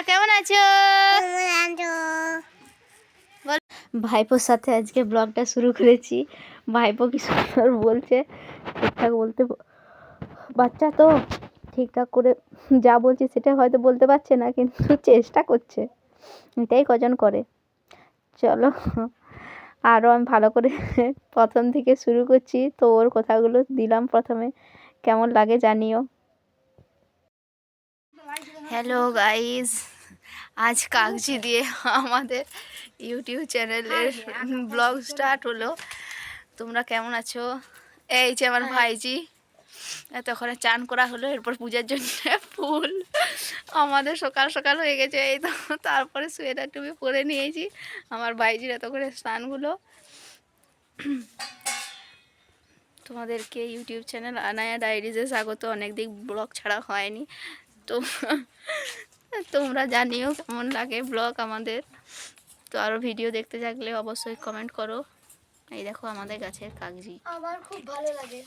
তোমরা কেমন আছো? ভাইপোর সাথে আজকে ব্লগটা শুরু করেছি। ভাইপো কি সুন্দর বলছে, ঠিকঠাক বলতে বাচ্চা তো ঠিকঠাক করে যা বলছে সেটা হয়তো বলতে পারছে না, কিন্তু চেষ্টা করছে। এটাই কজন করে? চলো আরও আমি ভালো করে প্রথম থেকে শুরু করছি। তো ওর কথাগুলো দিলাম প্রথমে। কেমন লাগে জানিও। হ্যালো গাইস আজ কাগজি দিয়ে আমাদের ইউটিউব চ্যানেলের ব্লগ স্টার্ট হলো। তোমরা কেমন আছো? এই যে আমার ভাইজি তখন চান করা হলো এরপর পূজার জন্য ফুল আমাদের সকাল সকাল হয়ে গেছে। এই তো তারপরে সোয়েটার টুপি পরে নিয়েছি। আমার ভাইজির এত করে স্নানগুলো। তোমাদেরকে ইউটিউব চ্যানেল আনায়া ডায়েরিজে স্বাগত। অনেক দিক ব্লগ ছাড়া হয়নি। তো তোমরা জানিও কেমন লাগে ব্লগ আমাদের। তো আরও ভিডিও দেখতে থাকলে অবশ্যই কমেন্ট করো। এই দেখো আমাদের গাছের কাগজি। আমার খুব ভালো লাগে।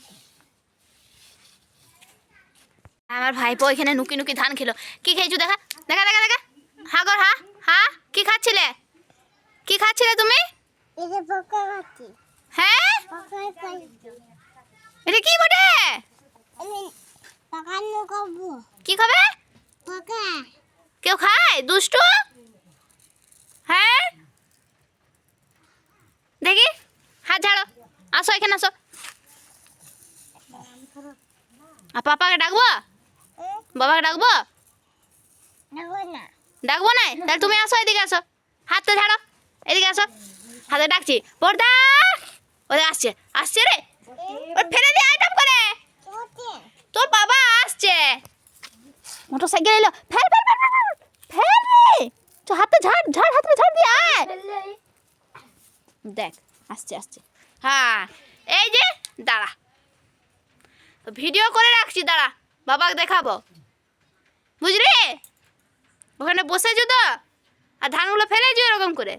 আমার ভাইপো এখানে নুকি নুকি ধান খেলো। কি খেয়েছো দেখা? দেখা দেখা দেখা। হা গর হা হা কি খাচ্ছিলে? কি খাচ্ছিলে তুমি? হ্যাঁ? এটা কি বটে? কি খাবে? দুষ্টু? হ্যাঁ? দেখি। হাত ঝাড়ো আসো, এখানে আসো। আর পাপাকে ডাকবো? বাবাকে ডাকবো? ডাকবো না তাহলে তুমি আসো, এদিকে আসো। হাতটা ঝাড়ো এদিকে আসো। হাতে ডাকছি। পর্দা! ওদের আসছে। আসছে রে? ওর, ফেলে দিয়ে আইটেম করে। তোর বাবা আসছে। মোটর সাইকেল এলো ফেল ফেল ফেল। ফেল রে! হাতে ঝাড় ঝাড় হাতে ঝাড় দিয়ে আয়! দেখ, আসছে আসছে। হ্যাঁ এই যে, দাঁড়া। ভিডিও করে রাখছি, দাঁড়া। বাবাকে দেখাবো। বুঝলি? ওখানে বসেছো তো? আর ধানগুলো ফেলেছো ওরকম করে।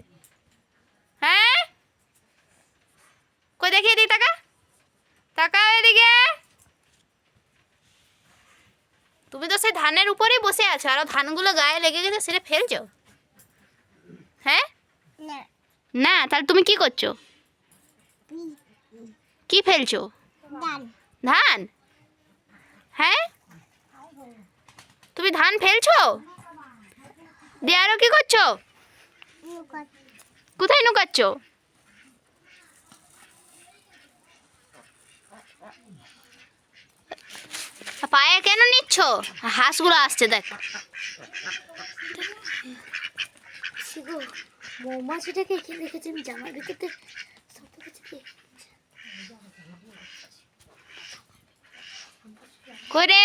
হ্যাঁ? কই দেখি এদিকে টাকা? টাকা এদিকে তুমি তো সেই ধানের উপরেই বসে আছো আর ধানগুলো গায়ে লেগে গেছে সেটা ফেলছো? হ্যাঁ? না। তাহলে তুমি কি করছ? কি? ফেলছো? ধান। হ্যাঁ? তুমি ধান ফেলছো? দিয়ে আরও কি করছ? কোথায় নুকাচ্ছ? নিচ্ছ হাঁসগুলো আসছে দেখ। মৌমাছিটাকে কি দেখেছি আমি জামার ভিতরে কই রে?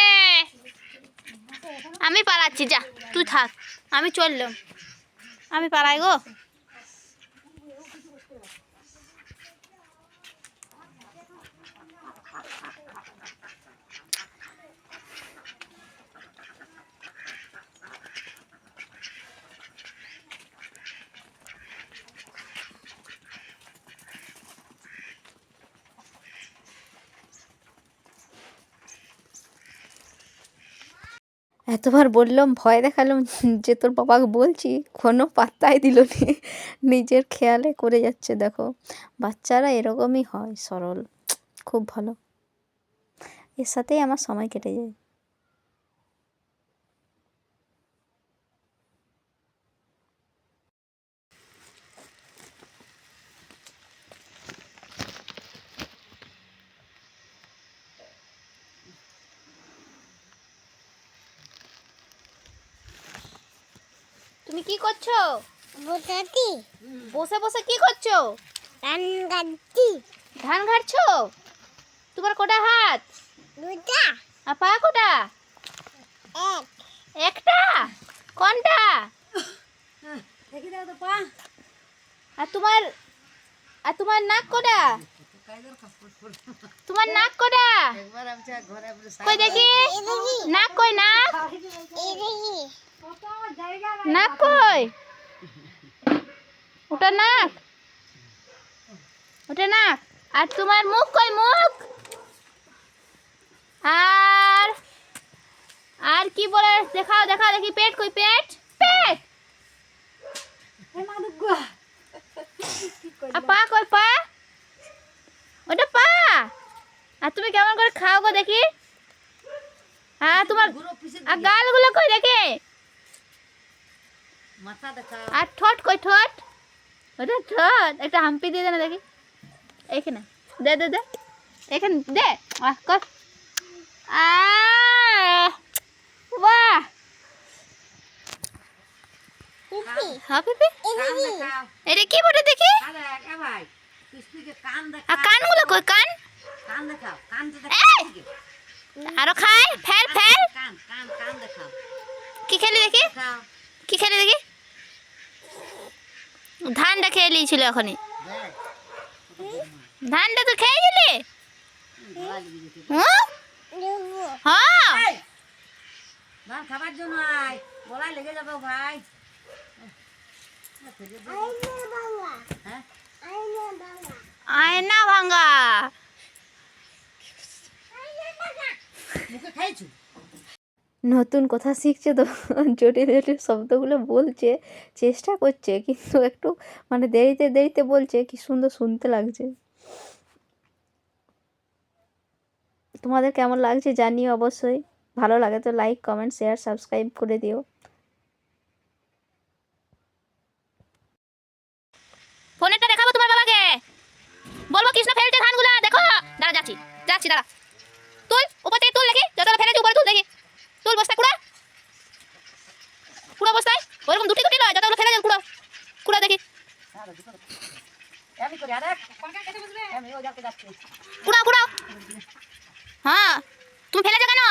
আমি পালাচ্ছি যা তুই থাক আমি চললাম। আমি পালাই গো। এতবার বললাম, ভয় দেখালাম যে তোর বাবাকে বলছি, কোনো পাত্তাই দিল নিজের খেয়ালে করে যাচ্ছে, দেখো। বাচ্চারা এরকমই হয়, সরল। খুব ভালো। এর সাথেই আমার সময় কেটে যায়। তুমি কি করছ? বোটাটি বসে বসে কি করছ? ডান গাচ্ছি ধান ঘাটছো? তোমার কোটা হাত? দুটা আর পা কোটা? এক। একটা? কোনটা? দেখি দাও তো পা। আর তোমার আর তোমার নাক কোটা? তোমার নাক কোটা? কই দেখি নাক কই নাক এই দেখি নাক কই? ওটা নাক ওটা নাক আর তোমার মুখ কই মুখ? আর আর কি বলে দেখাও দেখাও দেখি, পেট কই পেট? পেট আর পা কই পা ওটা পা আর তুমি কেমন করে খাও গো দেখি হ্যাঁ তোমার আর গালগুলো কই দেখি মাথা দেখাও আর ঠোঁট কই ঠোঁট? ওটা ঠোঁট। একটা হাম্পি দিয়ে দে না দেখি। এইখানে। দে দে দে। এখানে দে। আহ কর। বাহ। হ্যাঁ এটা কি বটে দেখি? কানগুলো কই কান? আরও খাই ফেল ফেল। কি খেলি দেখি? কি খেলি দেখি? ধানটা খেয়ে নিয়েছিল এখনই। ধানটা তো খেয়ে গেলি হ্যাঁ? খাবার জন্য আয় গলায় লেগে যাবে ভাই। হ্যাঁ আয়না মুখে খাইছু? নতুন কথা শিখছে তো, জটিল জটিল শব্দগুলো বলছে, চেষ্টা করছে, কিন্তু একটু মানে দেরিতে দেরিতে বলছে, কি সুন্দর শুনতে লাগছে। তোমাদের কেমন লাগছে জানিও অবশ্যই, ভালো লাগে তো লাইক কমেন্ট শেয়ার সাবস্ক্রাইব করে দিও ফোনেরটা দেখাবো তোমার বাবাকে বলব কৃষ্ণ ফেলছে ধানগুলো দেখো দাঁড়া যাচ্ছি যাচ্ছি দাঁড়া তুল উপর থেকে তুল দেখি যতগুলো ফেলেছি উপরে তুল দেখি তুল বস্তায় কুড়া কুড়া বস্তায় ওরকম দুটি দুটি নয় যতগুলো ফেলে কুড়ো কুড়া দেখি আমি করি আরে আমি ও যাকে যাচ্ছি কুড়াও কুড়াও হ্যাঁ তুমি ফেলেছো কেন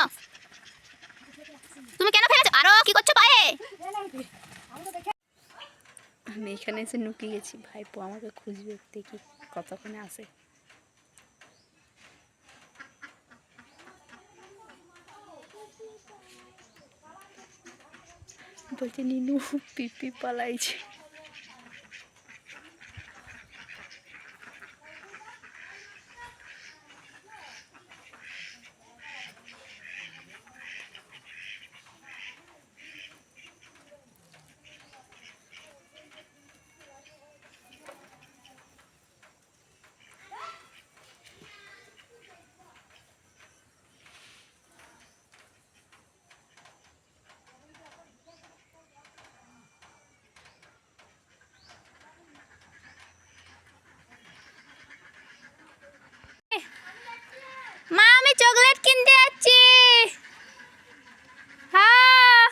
তুমি কেন ফেলেছো আরও কি করছ পায়ে আমি এখানে এসে নুকি গেছি। ভাইপো আমাকে খুঁজবে দেখি কতক্ষণে আসে বলছে নিনু পিপি পালাইছে মা আমি চকলেট কিনতে যাচ্ছি হ্যাঁ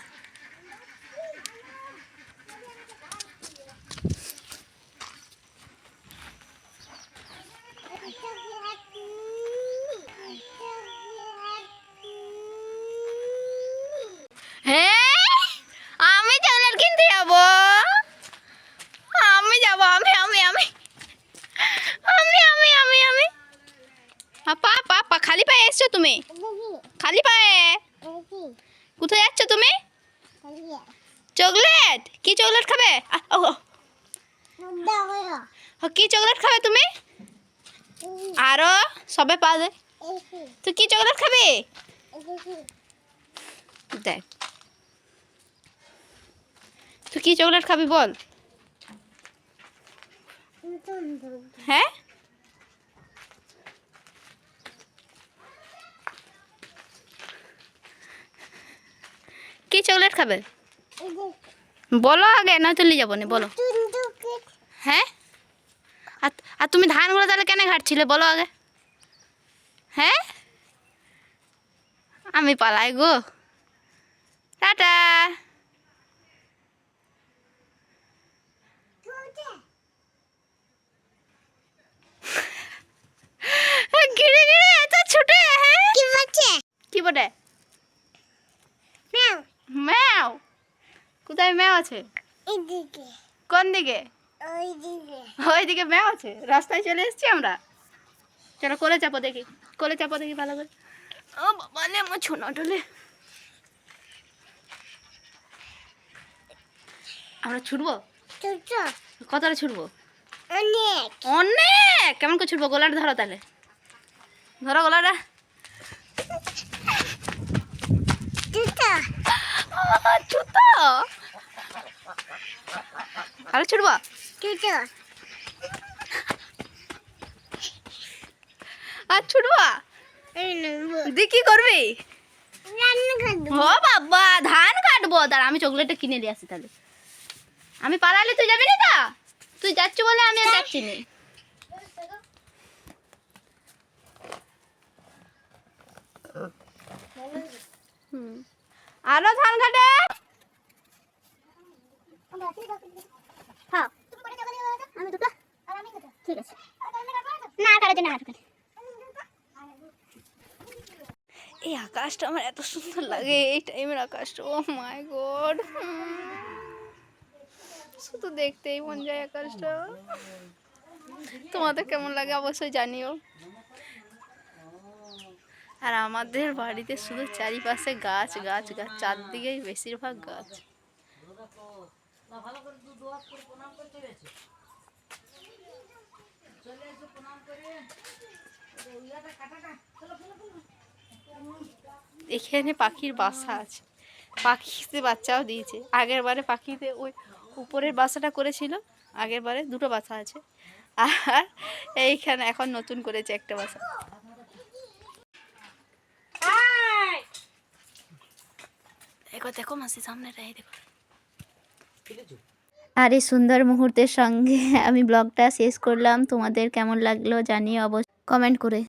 হ্যাঁ আমি চকলেট কিনতে যাব আমি যাব আমি আমি আমি আমি আমি আমি আমি পা পা পা খালি পায়ে এসছো তুমি? খালি পায়ে? কোথায় যাচ্ছ তুমি? চকলেট? কি চকলেট খাবে? কি চকলেট খাবে তুমি? আরও সবে পা দে তুই কি চকলেট খাবি? দেখ। তুই কি চকলেট খাবি বল? হ্যাঁ? চকলেট খাবে? বলো আগে না চলে যাব না বলো। হ্যাঁ? আর তুমি ধানগুলো তাহলে কেন ঘাটছিলে বলো আগে। হ্যাঁ? আমি পালাই গো। টাটা। হ্যাঁ? কি বটে ম্যাও কোথায় ম্যাও আছে? কোন দিকে? ওই দিকে ম্যাও আছে? রাস্তায় চলে এসেছি আমরা? চলো কোলে চাপো দেখি। কোলে চাপো দেখি ভালো করে। ও বাবা আমার ছোনা টলে আমরা ছুটবো? কতটা ছুটবো? অনেক। অনেক! কেমন করে ছুটবো? গোলাটা ধরো তাহলে। ধরো গোলাটা। জুতো আরও ছুটবো। আর ছুটবো দি কি করবি? ও বাবা ধান কাটবো। তার আমি চকলেটটা কিনে দিয়ে আসি তাহলে। আমি পালালে তুই যাবি না তা? তুই যাচ্ছ বলে আমি আর যাচ্ছি না। হুম। আরও ধান কাটে হ্যাঁ। আমি দুটো। ঠিক আছে। না কাটার জন্য হাঁটু এই আকাশটা আমার এত সুন্দর লাগে এই টাইমের আকাশটা। ও মাই গড শুধু দেখতেই মন যায় আকাশটা। তোমাদের কেমন লাগে? অবশ্যই জানিও। আর আমাদের বাড়িতে শুধু চারিপাশে গাছ গাছ গাছ, চারদিকেই বেশিরভাগ গাছ। এখানে পাখির বাসা আছে। পাখিতে বাচ্চাও দিয়েছে। আগের বারে পাখিতে ওই উপরের বাসাটা করেছিল, আগের বারে দুটো বাসা আছে। আর এইখানে এখন নতুন করেছে একটা বাসা। দেখো দেখো মাসি সামনে রাই দেখো। আর এই সুন্দর মুহূর্তের সঙ্গে আমি ব্লগটা শেষ করলাম। তোমাদের কেমন লাগল জানিয়ে অবশ্যই কমেন্ট করে।